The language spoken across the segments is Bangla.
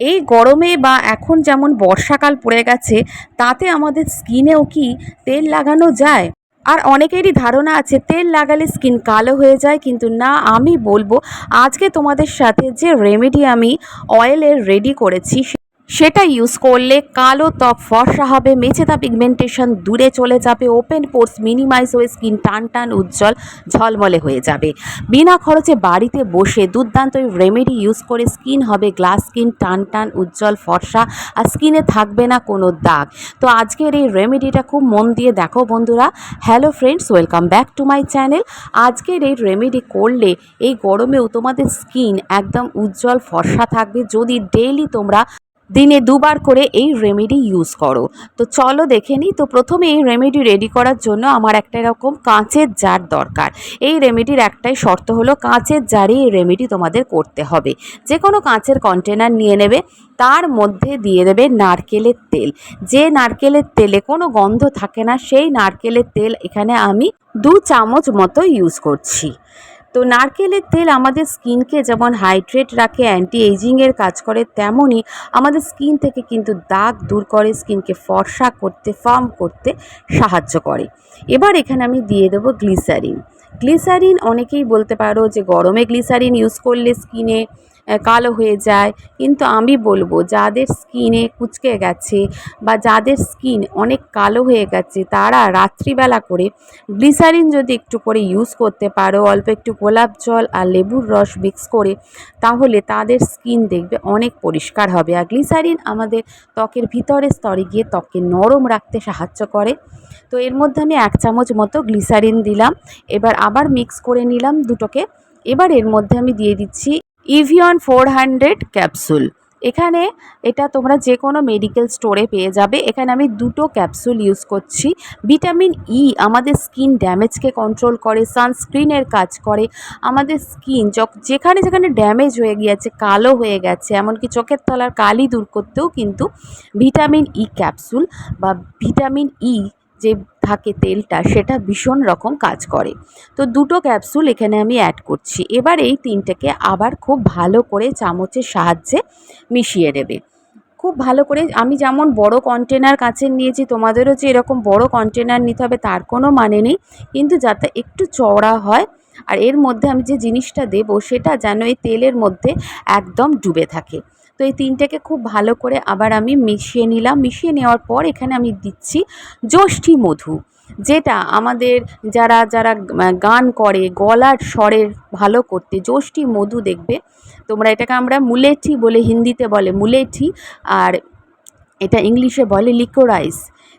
এই গরমে বা এখন যেমন বর্ষাকাল পড়ে গেছে, তাতে আমাদের স্কিনেও কি তেল লাগানো যায়? আর অনেকেরই ধারণা আছে তেল লাগালে স্কিন কালো হয়ে যায়, কিন্তু না, আমি বলব আজকে তোমাদের সাথে যে রেমেডি আমি অয়েলের রেডি করেছি সেটা ইউজ করলে কালো ত্বক ফর্সা হবে, মেচেদা পিগমেন্টেশন দূরে চলে যাবে ওপেন পোর্স মিনিমাইজ হয়ে স্কিন টান টান উজ্জ্বল ঝলমলে হয়ে যাবে। বিনা খরচে বাড়িতে বসে দুর্দান্ত রেমেডি ইউজ করে স্কিন হবে গ্লাস স্কিন টান টান উজ্জ্বল ফর্সা, আর স্কিনে থাকবে না কোনো দাগ। তো আজকের এই রেমেডিটা খুব মন দিয়ে দেখো বন্ধুরা। Hello friends welcome back to my channel আজকের এই রেমেডি করলে এই গরমেও তোমাদের স্কিন একদম উজ্জ্বল ফর্সা থাকবে। যদি ডেইলি তোমরা দিনে দুবার করে এই রেমেডি ইউজ করো। তো চলো দেখে নিই। তো প্রথমে এই রেমেডি রেডি করার জন্য আমার একটা এরকম কাঁচের জার দরকার। এই রেমেডির একটাই শর্ত হলো কাঁচের জারে এই রেমেডি তোমাদের করতে হবে। যে কোনো কাঁচের কন্টেনার নিয়ে নেবে, তার মধ্যে দিয়ে দেবে নারকেলের তেল। যে নারকেলের তেলে কোনো গন্ধ থাকে না, সেই নারকেলের তেল এখানে আমি দু চামচ মতো ইউজ করছি। তো নারকেলের তেল আমাদের স্কিনকে যেমন হাইড্রেট রাখে অ্যান্টি এজিংয়ের কাজ করে, তেমনই আমাদের স্কিন থেকে কিন্তু দাগ দূর করে, স্কিনকে ফর্সা করতে, ফার্ম করতে সাহায্য করে। এবার এখানে আমি দিয়ে দেবো গ্লিসারিন। গ্লিসারিন অনেকেই বলতে পারো যে গরমে গ্লিসারিন ইউজ করলে স্কিনে কালো হয়ে যায়। কিন্তু আমি বলব, যাদের স্কিনে কুচকে গেছে বা যাদের স্কিন অনেক কালো হয়ে গেছে, তারা রাত্রিবেলা করে গ্লিসারিন যদি একটু করে ইউজ করতে পারো, অল্প একটু গোলাপ জল আর লেবুর রস মিক্স করে, তাহলে তাদের স্কিন দেখবে অনেক পরিষ্কার হবে। আর গ্লিসারিন আমাদের ত্বকের ভিতরের স্তরে গিয়ে ত্বককে নরম রাখতে সাহায্য করে। তো এর মধ্যে আমি এক চামচ মতো গ্লিসারিন দিলাম। এবার আবার মিক্স করে নিলাম দুটোকে। এবার এর মধ্যে আমি দিয়ে দিচ্ছি ইভিয়ন ফোর হান্ড্রেড ক্যাপসুল এখানে এটা তোমরা যে কোনো মেডিকেল স্টোরে পেয়ে যাবে। এখানে আমি দুটো ক্যাপসুল ইউজ করছি। ভিটামিন ই আমাদের স্কিন ড্যামেজকে কন্ট্রোল করে সানস্ক্রিনের কাজ করে। আমাদের স্কিন যেখানে যেখানে ড্যামেজ হয়ে গিয়েছে, কালো হয়ে গেছে, এমনকি চোখের তলার কালি দূর করতেও কিন্তু ভিটামিন ই ক্যাপসুল বা ভিটামিন ই যে থাকে তেলটা, সেটা ভীষণ রকম কাজ করে। তো দুটো ক্যাপসুল এখানে আমি অ্যাড করছি। এবার এই তিনটেকে আবার খুব ভালো করে চামচের সাহায্যে মিশিয়ে নেবে। খুব ভালো করে, আমি যেমন বড় কন্টেনার কাছে নিয়েছি, তোমাদেরও যে এরকম বড় কন্টেনার নিতে হবে তার কোনো মানে নেই। কিন্তু যাতে একটু চওড়া হয়, আর এর মধ্যে আমি যে জিনিসটা দেবো, সেটা যেন এই তেলের মধ্যে একদম ডুবে থাকে। তো এই তিনটাকে খুব ভালো করে আবার আমি মিশিয়ে নিলাম। মিশিয়ে নেওয়ার পর এখানে আমি দিচ্ছি জ্যৈষ্ঠী মধু, যেটা আমাদের যারা যারা গান করে, গলার স্বরের ভালো করতে জ্যৈষ্ঠী মধু দেখবে। তোমরা এটাকে আমরা মুলেঠি বলে হিন্দিতে বলে মুলেঠি, আর এটা ইংলিশে বলে লিকোরাইস।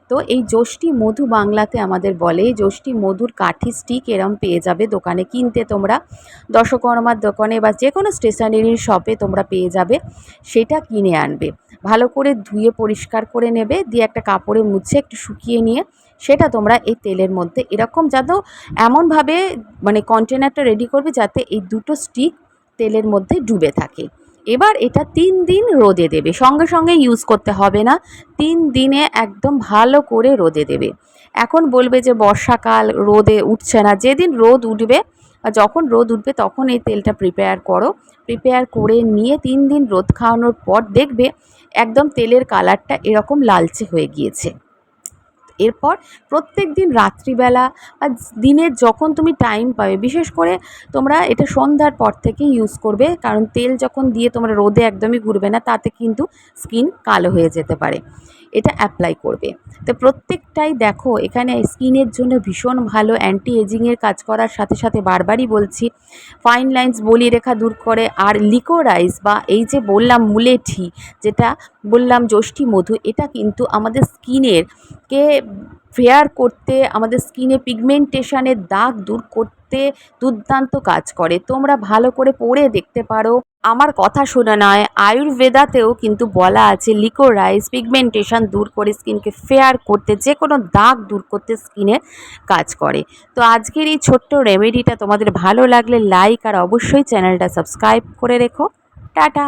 তো এই যষ্টি মধু বাংলাতে আমাদের বলে যষ্টি মধুর কাঠি স্টিক এরম পেয়ে যাবে দোকানে, কিনতে তোমরা। দশকর্মার দোকানে বা যে কোনো স্টেশনারির শপে তোমরা পেয়ে যাবে, সেটা কিনে আনবে। ভালো করে ধুয়ে পরিষ্কার করে নেবে, দিয়ে একটা কাপড়ে মুছে একটু শুকিয়ে নিয়ে, সেটা তোমরা এই তেলের মধ্যে। এরকম যাতে এমনভাবে মানে কন্টেনারটা রেডি করবে যাতে এই দুটো স্টিক তেলের মধ্যে ডুবে থাকে। এবার এটা তিন দিন রোদে দেবে। সঙ্গে সঙ্গে ইউজ করতে হবে না। তিন দিনে একদম ভালো করে রোদে দেবে। এখন বলবে যে বর্ষাকাল, রোদে উঠছে না। যেদিন রোদ উঠবে যখন রোদ উঠবে তখন এই তেলটা প্রিপেয়ার করো। প্রিপেয়ার করে নিয়ে তিন দিন রোদ খাওয়ানোর পর দেখবে একদম তেলের কালারটা এরকম লালচে হয়ে গিয়েছে। এরপর প্রত্যেক দিন রাত্রিবেলা বা দিনের যখন তুমি টাইম পাবে, বিশেষ করে তোমরা এটা সন্ধ্যার পর থেকে ইউজ করবে, কারণ তেল যখন দিয়ে তোমরা রোদে একদমই ঘুরবে না, তাতে কিন্তু স্কিন কালো হয়ে যেতে পারে। এটা অ্যাপ্লাই করবে। তো প্রত্যেকটাই দেখো, এখানে স্কিনের জন্য ভীষণ ভালো অ্যান্টি এজিংয়ের কাজ করার সাথে সাথে বারবারই বলছি ফাইন লাইন্স বলি রেখা দূর করে, আর লিকোরাইস বা এই যে বললাম মুলেঠি, যেটা বললাম যষ্ঠী মধু, এটা কিন্তু আমাদের স্কিনের কে ফেয়ার করতে, আমাদের স্কিনে পিগমেন্টেশনের দাগ দূর করতে দুর্দান্ত কাজ করে। তোমরা ভালো করে পড়ে দেখতে পারো। আমার কথা শোনা নয়, আয়ুর্বেদাতেও কিন্তু বলা আছে লিকোরাইস পিগমেন্টেশন দূর করে স্কিনকে ফেয়ার করতে যে কোনো দাগ দূর করতে স্কিনে কাজ করে। তো আজকের এই ছোট্ট রেমেডিটা তোমাদের ভালো লাগলে লাইক আর অবশ্যই চ্যানেলটা সাবস্ক্রাইব করে রেখো। টাটা!